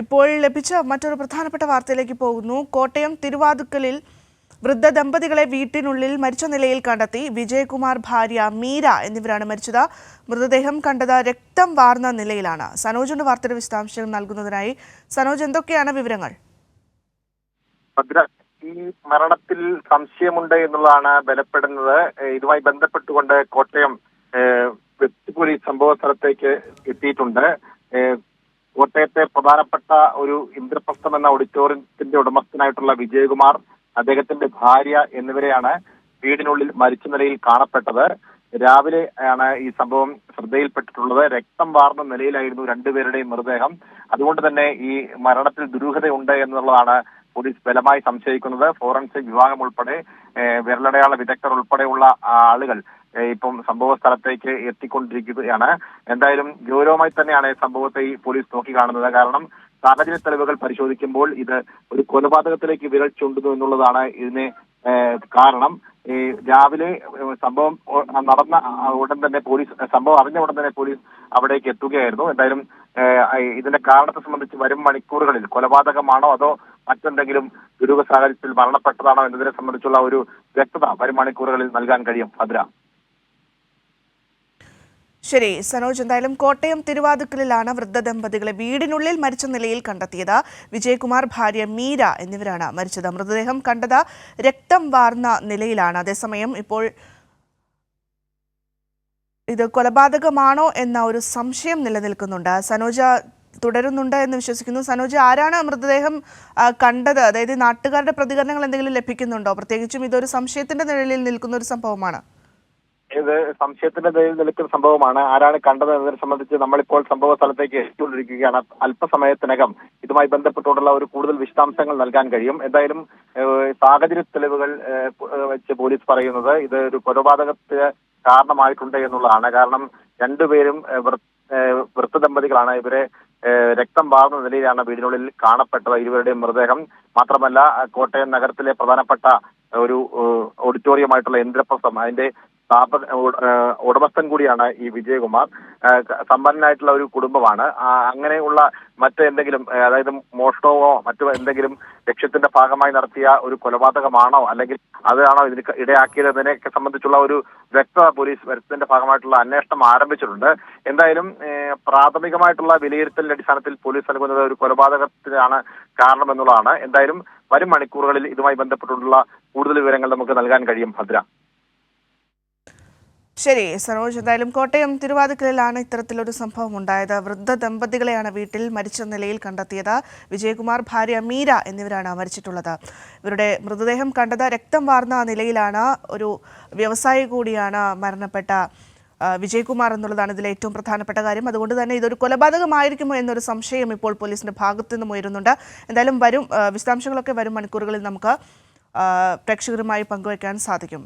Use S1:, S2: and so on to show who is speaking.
S1: ഇപ്പോൾ ലഭിച്ച മറ്റൊരു പ്രധാനപ്പെട്ട വാർത്തയിലേക്ക് പോകുന്നു. കോട്ടയം തിരുവാതുക്കലിൽ വൃദ്ധ ദമ്പതികളെ വീട്ടിനുള്ളിൽ മരിച്ച നിലയിൽ കണ്ടെത്തി. വിജയകുമാർ ഭാര്യ മീര എന്നിവരാണ് മരിച്ചത്. മൃതദേഹം കണ്ടത് രക്തം വാർന്ന നിലയിലാണ്. സനോജിന്റെ വാർത്തയുടെ വിശദാംശങ്ങൾ നൽകുന്നതിനായി. സനോജ് എന്തൊക്കെയാണ് വിവരങ്ങൾ?
S2: ഈ മരണത്തിൽ സംശയമുണ്ട് എന്നുള്ളതാണ് ബലപ്പെടുന്നത്. ഇതുമായി ബന്ധപ്പെട്ടുകൊണ്ട് കോട്ടയം പോലീസ് സംഭവ സ്ഥലത്തേക്ക് എത്തിയിട്ടുണ്ട്. കോട്ടയത്തെ പ്രധാനപ്പെട്ട ഒരു ഇന്ദ്രപ്രസ്ഥം എന്ന ഓഡിറ്റോറിയത്തിന്റെ ഉടമസ്ഥനായിട്ടുള്ള വിജയകുമാർ അദ്ദേഹത്തിന്റെ ഭാര്യ എന്നിവരെയാണ് വീടിനുള്ളിൽ മരിച്ച നിലയിൽ കാണപ്പെട്ടത്. രാവിലെ ആണ് ഈ സംഭവം ശ്രദ്ധയിൽപ്പെട്ടിട്ടുള്ളത്. രക്തം വാർന്ന നിലയിലായിരുന്നു രണ്ടുപേരുടെയും മൃതദേഹം. അതുകൊണ്ട് തന്നെ ഈ മരണത്തിൽ ദുരൂഹതയുണ്ട് എന്നുള്ളതാണ് പോലീസ് ബലമായി സംശയിക്കുന്നത്. ഫോറൻസിക് വിഭാഗം ഉൾപ്പെടെ വിരലടയാള വിദഗ്ധർ ഉൾപ്പെടെയുള്ള ആളുകൾ ഇപ്പം സംഭവ സ്ഥലത്തേക്ക് എത്തിക്കൊണ്ടിരിക്കുകയാണ്. എന്തായാലും ഗൗരവമായി തന്നെയാണ് സംഭവത്തെ ഈ പോലീസ് നോക്കിക്കാണുന്നത്. കാരണം സാഹചര്യ തെളിവുകൾ പരിശോധിക്കുമ്പോൾ ഇത് ഒരു കൊലപാതകത്തിലേക്ക് വിരൽ ചൂണ്ടുന്നു എന്നുള്ളതാണ് ഇതിന് കാരണം. ഈ രാവിലെ സംഭവം നടന്ന ഉടൻ തന്നെ പോലീസ് സംഭവം അറിഞ്ഞ ഉടൻ തന്നെ പോലീസ് അവിടേക്ക് എത്തുകയായിരുന്നു. എന്തായാലും ഇതിന്റെ കാരണത്തെ സംബന്ധിച്ച് വരും മണിക്കൂറുകളിൽ കൊലപാതകമാണോ അതോ മറ്റെന്തെങ്കിലും ദുരൂഹ സാഹചര്യത്തിൽ മരണപ്പെട്ടതാണോ എന്നതിനെ സംബന്ധിച്ചുള്ള ഒരു വ്യക്തത വരും മണിക്കൂറുകളിൽ നൽകാൻ കഴിയും. ഭദ്ര.
S1: ശരി സനോജ് എന്തായാലും കോട്ടയം തിരുവാതുക്കലിലാണ് വൃദ്ധ ദമ്പതികളെ വീടിനുള്ളിൽ മരിച്ച നിലയിൽ കണ്ടെത്തിയത്. വിജയകുമാർ ഭാര്യ മീര എന്നിവരാണ് മരിച്ചത്. മൃതദേഹം കണ്ടത് രക്തം വാർന്ന നിലയിലാണ്. അതേസമയം ഇപ്പോൾ ഇത് കൊലപാതകമാണോ എന്ന ഒരു സംശയം നിലനിൽക്കുന്നുണ്ട്. സനോജ തുടരുന്നുണ്ട് എന്ന് വിശ്വസിക്കുന്നു. സനോജ ആരാണ് മൃതദേഹം കണ്ടത്? അതായത് നാട്ടുകാരുടെ പ്രതികരണങ്ങൾ എന്തെങ്കിലും ലഭിക്കുന്നുണ്ടോ? പ്രത്യേകിച്ചും ഇതൊരു സംശയത്തിന്റെ നിഴലിൽ നിൽക്കുന്ന ഒരു സംഭവമാണ്.
S2: ഇത് സംശയത്തിന്റെ നിലയിൽ നിൽക്കുന്ന സംഭവമാണ്. ആരാണ് കണ്ടത് എന്നതിനെ സംബന്ധിച്ച് നമ്മളിപ്പോൾ സംഭവ സ്ഥലത്തേക്ക് എത്തിക്കൊണ്ടിരിക്കുകയാണ്. അല്പസമയത്തിനകം ഇതുമായി ബന്ധപ്പെട്ടുള്ള ഒരു കൂടുതൽ വിശദാംശങ്ങൾ നൽകാൻ കഴിയും. എന്തായാലും സാഹചര്യ തെളിവുകൾ വെച്ച് പോലീസ് പറയുന്നത് ഇത് ഒരു കൊലപാതകത്തിന് കാരണമായിട്ടുണ്ട് എന്നുള്ളതാണ്. കാരണം രണ്ടുപേരും ഏഹ്, വൃ- ഏഹ്, വൃദ്ധ ദമ്പതികളാണ്. ഇവരെ രക്തം വാർന്ന നിലയിലാണ് വീടിനുള്ളിൽ കാണപ്പെട്ടത് ഇരുവരുടെയും മൃതദേഹം. മാത്രമല്ല കോട്ടയം നഗരത്തിലെ പ്രധാനപ്പെട്ട ഒരു ഓഡിറ്റോറിയമായിട്ടുള്ള യന്ത്രപ്രസം അതിന്റെ ഏഹ് ഉടമസ്ഥൻ കൂടിയാണ് ഈ വിജയകുമാർ. സമ്പന്നനായിട്ടുള്ള ഒരു കുടുംബമാണ്. അങ്ങനെയുള്ള മറ്റെന്തെങ്കിലും അതായത് മോഷണമോ മറ്റു എന്തെങ്കിലും ലക്ഷ്യത്തിന്റെ ഭാഗമായി നടത്തിയ ഒരു കൊലപാതകമാണോ? അല്ലെങ്കിൽ അതാണോ ഇതിന് ക- ഇടയാക്കിയത്? എന്നതിനെയൊക്കെ സംബന്ധിച്ചുള്ള ഒരു വ്യക്തത പോലീസ് വരുത്തുന്നതിന്റെ ഭാഗമായിട്ടുള്ള അന്വേഷണം ആരംഭിച്ചിട്ടുണ്ട്. എന്തായാലും പ്രാഥമികമായിട്ടുള്ള വിലയിരുത്തലിന്റെ അടിസ്ഥാനത്തിൽ പോലീസ് നൽകുന്നത് ഒരു കൊലപാതകത്തിനാണ് കാരണമെന്നുള്ളതാണ് എന്തായാലും വരും മണിക്കൂറുകളിൽ ഇതുമായി ബന്ധപ്പെട്ടുള്ള കൂടുതൽ വിവരങ്ങൾ നമുക്ക് നൽകാൻ കഴിയും ഭദ്ര.
S1: ശരി സരോജ് എന്തായാലും കോട്ടയം തിരുവാതിക്കലിലാണ് ഇത്തരത്തിലൊരു സംഭവം ഉണ്ടായത് വൃദ്ധ ദമ്പതികളെയാണ് വീട്ടിൽ മരിച്ച നിലയിൽ കണ്ടെത്തിയത്. വിജയകുമാർ ഭാര്യ മീര എന്നിവരാണ് മരിച്ചിട്ടുള്ളത്. ഇവരുടെ മൃതദേഹം കണ്ടത് രക്തം വാർന്ന നിലയിലാണ് ഒരു വ്യവസായി കൂടിയാണ് മരണപ്പെട്ട വിജയകുമാർ എന്നുള്ളതാണ് ഇതിലെ ഏറ്റവും പ്രധാനപ്പെട്ട കാര്യം. അതുകൊണ്ട് തന്നെ ഇതൊരു കൊലപാതകമായിരിക്കുമോ എന്നൊരു സംശയം ഇപ്പോൾ പോലീസിന്റെ ഭാഗത്തു നിന്നും ഉയരുന്നുണ്ട്. എന്തായാലും വരും വിശദാംശങ്ങളൊക്കെ വരും മണിക്കൂറുകളിൽ നമുക്ക് പ്രേക്ഷകരുമായി പങ്കുവയ്ക്കാൻ സാധിക്കും.